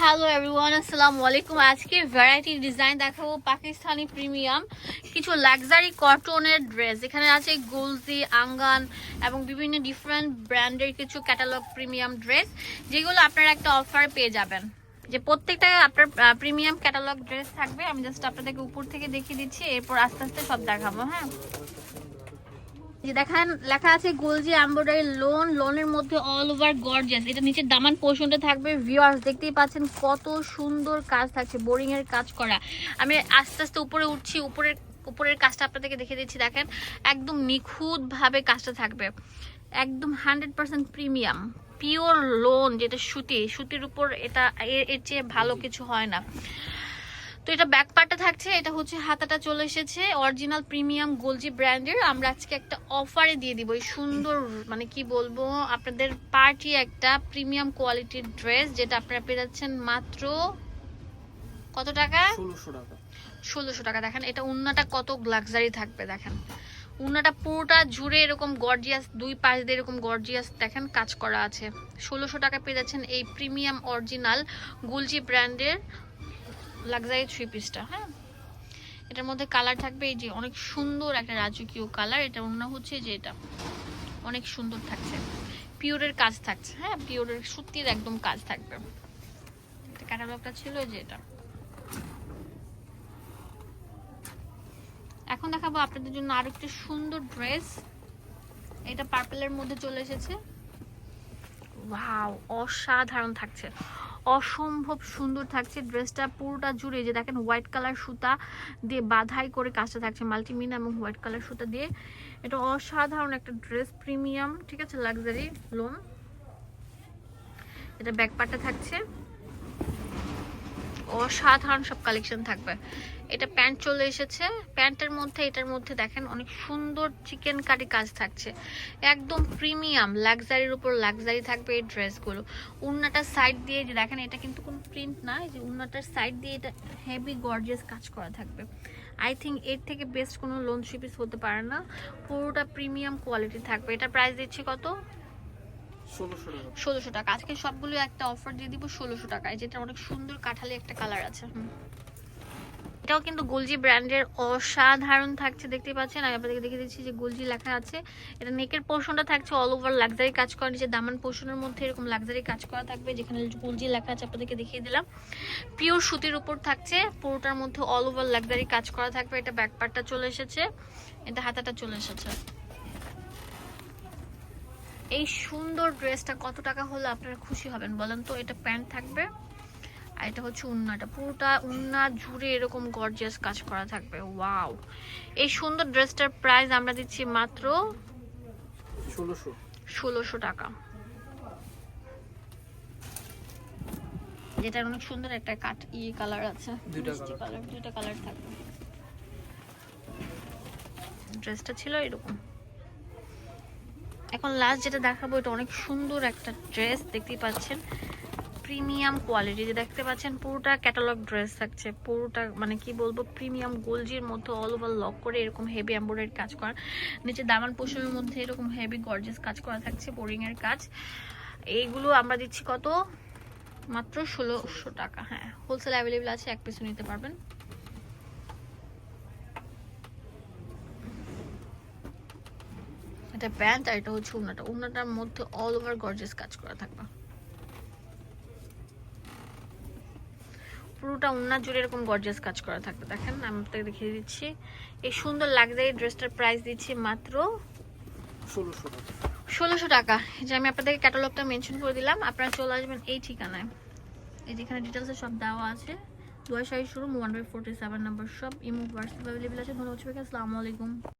Hello everyone আসসালামু আলাইকুম আজকে ভ্যারাইটি ডিজাইন দেখাবো পাকিস্তানি প্রিমিয়াম কিছু লাক্সারি কটনের ড্রেস এখানে আছে গোলজি আঙ্গান এবং বিভিন্ন ডিফারেন্ট ব্র্যান্ডের কিছু ক্যাটালগ প্রিমিয়াম ড্রেস যেগুলো আপনারা একটা অফার পেয়ে যাবেন। যে প্রত্যেকটা আপনার প্রিমিয়াম ক্যাটালগ ড্রেস থাকবে। আমি জাস্ট আপনাদেরকে উপর থেকে দেখিয়ে দিচ্ছি, এরপর আস্তে আস্তে সব দেখাবো হ্যাঁ। যে দেখেন লেখা আছে গোলজি এমব্রয়ডারি লোন লোনের মধ্যে অল ওভার গর্জিয়াস এটা নিচে দামান পোর্শনটা থাকবে ভিউয়ার্স দেখতেই পাচ্ছেন কত সুন্দর কাজ থাকছে বোরিং এর কাজ করা। আমি আস্তে আস্তে উপরে উঠছি উপরের উপরের কাজটা আপনাদেরকে দেখে দিচ্ছি দেখেন একদম নিখুঁত ভাবে কাজটা থাকবে। একদম hundred percent premium pure lawn যেটা সুতি সুতির উপর এটা এর চেয়ে ভালো কিছু হয় না। তো এটা ব্যাক পার্টটা থাকছে এটা হচ্ছে হাতাটা চলে এসেছে অরিজিনাল প্রিমিয়াম গোলজি ব্র্যান্ডের আমরা আজকে একটা অফারে দিয়ে দিব এই সুন্দর মানে কি বলব আপনাদের পার্টি একটা প্রিমিয়াম কোয়ালিটির ড্রেস যেটা আপনারা পেয়ে যাচ্ছেন মাত্র কত টাকা? ষোলোশো টাকা। ষোলোশো টাকা দেখেন এটা উন্নাটা কত লাক্সারি থাকবে দেখেন। উন্নাটা পুরোটা জুড়ে এরকম গর্জিয়াস দুই পাশ দিয়ে এরকম গর্জিয়াস দেখেন কাজ করা আছে। ষোলোশো টাকা পেয়ে যাচ্ছেন এই প্রিমিয়াম অরিজিনাল গুলজি ব্র্যান্ডের লাক্সারি থ্রি পিসটা হ্যাঁ? এটার মধ্যে কালার থাকবে এই যে অনেক সুন্দর একটা রাজকীয় কালার এটা অন্য হচ্ছে যে এটা অনেক সুন্দর থাকছে। পিওরের কাজ থাকছে হ্যাঁ? পিওরের সুতির একদম কাজ থাকবে। এটা ক্যাটালগটা ছিল যে এটা। এখন দেখাবো আপনাদের জন্য আরও একটা সুন্দর ড্রেস এটা পার্পলের মধ্যে চলে এসেছে। ওয়াও অসাধারণ থাকছে। অসম্ভব সুন্দর থাকছে ড্রেসটা পুরোটা জুড়ে যে দেখেন হোয়াইট কালার সুতা দিয়ে বাধাই করে কাজটা থাকছে মাল্টিমিন এবং হোয়াইট কালার সুতা দিয়ে। এটা অসাধারণ একটা ড্রেস প্রিমিয়াম ঠিক আছে লাক্সারি লোন এটা ব্যাক পার্টটা থাকছে। অসাধারণ সব কালেকশন থাকবে। এটা প্যান্ট চলে এসেছে। প্যান্টের মধ্যে, এটার মধ্যে দেখেন অনেক সুন্দর চিকেন কারি কাজ থাকছে। একদম প্রিমিয়াম লাক্সারির উপর লাক্সারি থাকবে এই ড্রেসগুলো উন্নাটার সাইড দিয়ে যে দেখেন, এটা কিন্তু কোনো প্রিন্ট না যে উন্নাটার সাইড দিয়ে এটা হেভি গর্জিয়াস কাজ করা থাকবে। আই থিঙ্ক এর থেকে বেস্ট কোনো লোন পিস হতে পারে না। পুরোটা প্রিমিয়াম কোয়ালিটি থাকবে। এটা প্রাইস দিচ্ছি কত? ষোলোশো টাকা। আজকে সবগুলো একটা অফার দিয়ে দিব ষোলোশো টাকায় যেটা অনেক সুন্দর কাঠালি একটা কালার আছে। এটাও কিন্তু গোলজি ব্র্যান্ডের অসাধারণ থাকছে দেখতে পাচ্ছেন? আমি আপনাদেরকে দেখে দিচ্ছি যে গোলজি লেখা আছে। এটা নেকের পোর্শনটা থাকছে অল ওভার লাক্সারি কাজ করা, নিচে দামান পোর্শনের মধ্যে এরকম লাক্সারি কাজ করা থাকবে, যেখানে গোলজি লেখা আছে আপনাদেরকে দেখিয়ে দিলাম। পিওর সুতির উপর থাকছে, পুরোটার মধ্যে অল ওভার লাক্সারি কাজ করা থাকবে। এটা ব্যাক পার্টটা চলে এসেছে, এটা হাতাটা চলে এসেছে। এই সুন্দর ড্রেসটা কত টাকা হলে আপনারা খুশি হবেন বলেন তো? এটা প্যান্ট থাকবে আর এটা হচ্ছে উন্নাটা পুরোটা উন্না জুড়ে এরকম গর্জিয়াস কাজ করা থাকবে। ওয়াও এই সুন্দর ড্রেসটার প্রাইস আমরা দিচ্ছি মাত্র ষোলোশো। ষোলোশো টাকা। যেটা অনেক সুন্দর একটা কাট ই কালার আছে। মিষ্টি কালার দুইটা কালার থাকবে। ড্রেসটা ছিল এরকম। এখন লাস্ট যেটা দেখাবো, এটা অনেক সুন্দর একটা ড্রেস দেখতেই পাচ্ছেন। প্রিমিয়াম কোয়ালিটি যে দেখতে পাচ্ছেন, পুরোটা ক্যাটালগ ড্রেস থাকছে। পুরোটা মানে কি বলব প্রিমিয়াম গোলজির মধ্যে অল ওভার লক করে এরকম হেভি এমব্রয়ডারি কাজ করা। নিচে দামান পোষণের মধ্যে এরকম হেভি গর্জিয়াস কাজ করা থাকছে বোরিং এর কাজ। এইগুলো আমরা দিচ্ছি কত? মাত্র ষোলোশো টাকা হ্যাঁ। হোলসেল অ্যাভেলেবেল আছে, এক পিসও নিতে পারবেন। এটা প্যান্ট আর এটা হচ্ছে উন্নাটা উন্নাটার মধ্যে অল ওভার গর্জিয়াস কাজ করা থাকবে। পুরোটা উন্না জুড়ে এরকম গর্জিয়াস কাজ করা থাকবে। দেখেন আমি আপনাকে দেখিয়ে দিচ্ছি। এই সুন্দর লাক্সারি ড্রেসটার প্রাইস দিচ্ছি মাত্র ষোলোশো টাকা। ষোলোশো টাকা। যে আমি আপনাদেরকে ক্যাটালগটা মেনশন করে দিলাম আপনারা চলে আসবেন এই ঠিকানায়। এই যেখানে ডিটেলসে সব দেওয়া আছে। দুয়াশাহী শুরু one by forty seven number সব ইমো হোয়াটসঅ্যাপ অ্যাভেলেবেল আছে। ধন্যবাদ সবাইকে আসসালামু আলাইকুম।